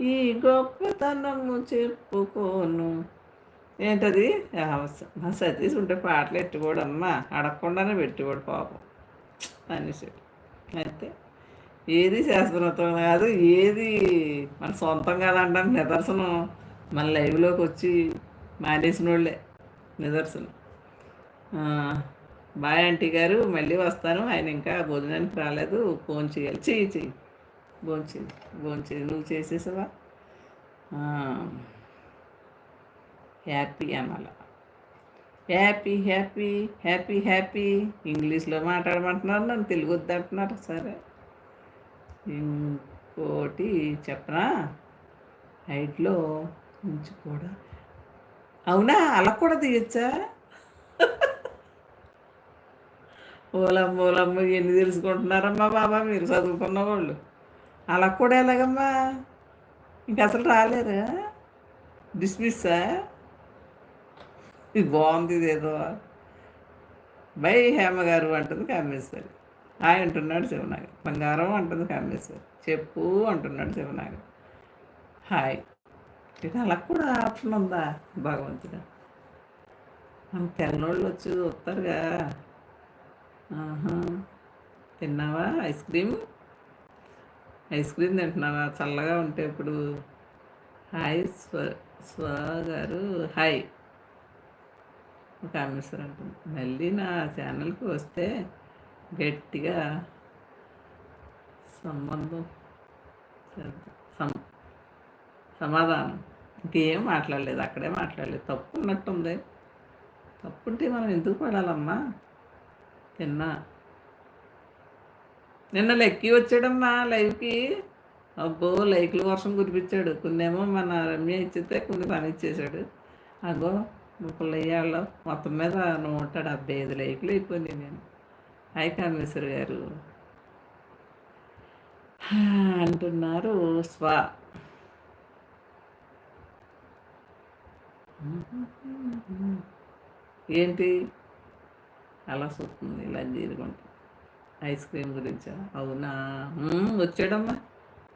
ఈ గొప్పతనము చెప్పుకోను. ఏంటది? మా సతీష్ ఉంటే పాటలు ఎట్టుకోడమ్మా అడగకుండానే పెట్టుకోడు పాపం. అనేసి అయితే ఏది శాస్త్రతం కాదు ఏది మన సొంతం కాదంటానికి నిదర్శనం. మన లైవ్లోకి వచ్చి మానేసిన వాళ్ళే నిదర్శనం. బాయ్ ఆంటీ గారు మళ్ళీ వస్తాను. ఆయన ఇంకా భోజనానికి రాలేదు. ఫోన్ చేయాలి. చెయ్యి చెయ్యి. భోంచేది భోంచేది. నువ్వు చేసేసావా? Happy అనాల. Happy happy happy happy. ఇంగ్లీష్లో మాట్లాడమంటున్నారు నన్ను తెలుగు వద్దంటున్నారు సరే. ఇంకోటి చెప్పనా? హైట్లో నుంచి కూడా. అవునా? అలా కూడా తీయచ్చా? ఓలమ్మ ఓలమ్మ ఎన్ని తెలుసుకుంటున్నారమ్మా బాబా. మీరు చదువుకున్న వాళ్ళు అలా కూడా ఎలాగమ్మా? ఇంక అసలు రాలేరా డిస్మిస్సా ఇది బాగుంది ఇదేదో బై హేమగారు అంటుంది కామేశ్వరి. హాయ్ అంటున్నాడు శివనాగర్. బంగారం అంటుంది కామేశ్వరి. చెప్పు అంటున్నాడు శివనాగర్. హాయ్. ఇది అలా కూడా ఆప్షన్ ఉందా? భగవంతుడు. మన తెల్లవాళ్ళు వచ్చి చూస్తారుగా తిన్నావా? Ice cream? ఐస్ క్రీమ్ తింటున్నావా చల్లగా ఉంటే ఇప్పుడు హాయ్ స్వ స్వ గారు. హాయ్. కామేశ్వర్ అంటుంది. మళ్ళీ నా ఛానల్కి వస్తే గట్టిగా సంబంధం సమాధానం. ఇంకేం మాట్లాడలేదు. అక్కడే మాట్లాడలేదు. తప్పు ఉన్నట్టుంది. తప్పుంటే మనం ఎందుకు పడాలమ్మా? తిన్నా. నిన్న లెక్కి వచ్చాడమ్మా లైవ్కి అబ్బో లైక్లు వర్షం కురిపించాడు. కొన్నేమో మన రమ్య ఇచ్చితే కొన్ని పని ఇచ్చేసాడు అగో పుల్లయ్యాళ్ళు మొత్తం మీద నూట డెబ్బై ఐదు లైక్లు అయిపోయింది నేను. హాయ్ కామేశ్వర్ గారు. అంటున్నారు స్వా. ఏంటి? అలా చూస్తుంది ఇలా జీరుకుంటుంది. ఐస్ క్రీమ్ గురించా? అవునా? వచ్చాడమ్మా.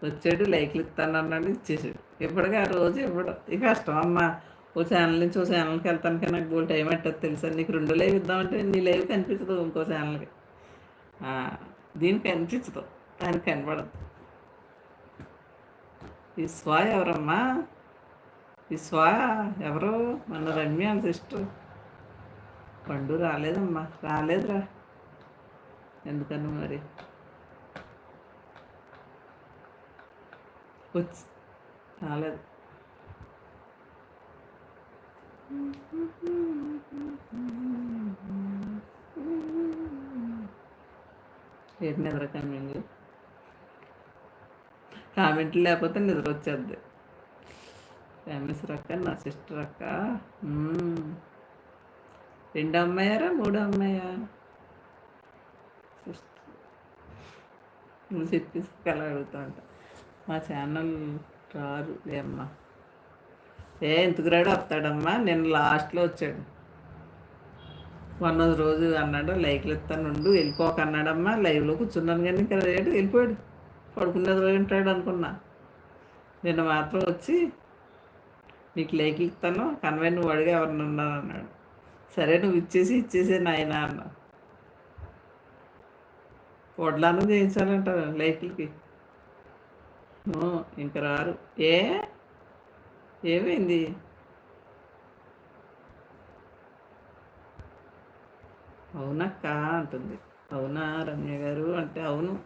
వచ్చాడు లైక్లు ఇస్తానన్నాడు ఇచ్చేసాడు. ఎప్పటికీ ఆ రోజు ఇవ్వడం ఇక కష్టం అమ్మా. ఓ ఛానల్ నుంచి ఓ ఛానల్కి వెళ్తాను నాకు బోల్ టైం పట్టదు తెలుసా? నీకు రెండు లైవ్ ఇద్దామంటే నీ లైవ్ కనిపించదు ఇంకో ఛానల్కి. దీనికి కనిపించదు. దానికి కనపడదు ఈ స్వా ఎవరమ్మా? ఈ స్వా ఎవరు? మన రమ్య సిస్టర్. పండు రాలేదమ్మా. రాలేదురా. ఎందుకన్నా మరి వచ్చి రాలేదు ఏంటి నిద్ర కామెంట్ కామెంట్లు లేకపోతే నిద్ర వచ్చేద్ది ఫేమస్ అక్క నా సిస్టర్ అక్క రెండు అమ్మాయారా మూడు అమ్మాయా నువ్వు చెప్పేసి కళ అడుగుతా అంట మా ఛానల్ రారు లేమ్మా ఏ ఎందుకు రాడు? వస్తాడమ్మా. నేను లాస్ట్లో వచ్చాడు. వన్ రోజు అన్నాడు లైక్లు ఇస్తానుండు వెళ్ళిపోక అన్నాడమ్మా. లైవ్లో కూర్చున్నాను కానీ ఇంకా రేటు వెళ్ళిపోయాడు. పడుకునేది రోజు ఉంటాడు అనుకున్నా. నిన్న మాత్రం వచ్చి నీకు లైక్ ఇస్తాను కన్వే నువ్వు అడిగా ఎవరిని ఉన్నాను అన్నాడు. సరే నువ్వు ఇచ్చేసి ఇచ్చేసే నాయన అన్నా. వడ్లాను చేయించాలంటారు లైట్లకి ఇంక రారు. ఏ? ఏమైంది? అవునక్క అంటుంది. అవునా రమ్య గారు? అంటే అవును.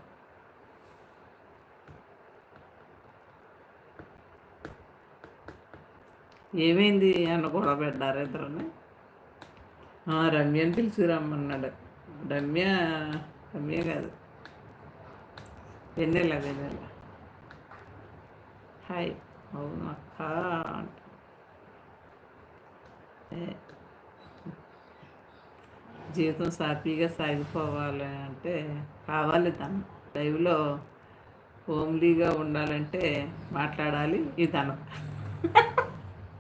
ఏమైంది? అన్న కూడా పెట్టారు ఇద్దరుని? రమ్యని పిలిచి రమ్మన్నాడు రమ్య రమ్య కాదు. వెన్నెల వెన్నెల. హాయ్ అవును అక్క జీవితం సాఫీగా సాగిపోవాలి అంటే కావాలి తను. లైవ్లో హోమ్లీగా ఉండాలంటే మాట్లాడాలి ఈ తను.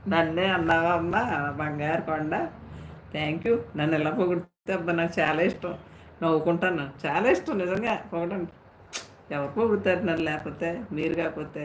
నన్నే అన్నావా అమ్మ? బంగారు కొండ. Thank you. నన్ను ఎలా పొగిడితే అబ్బా? నాకు చాలా ఇష్టం. నవ్వుకుంటాను. చాలా ఇష్టం నిజంగా. పొగడండి. ఎవరికో పుడతారు నన్ను లేకపోతే మీరు కాకపోతే.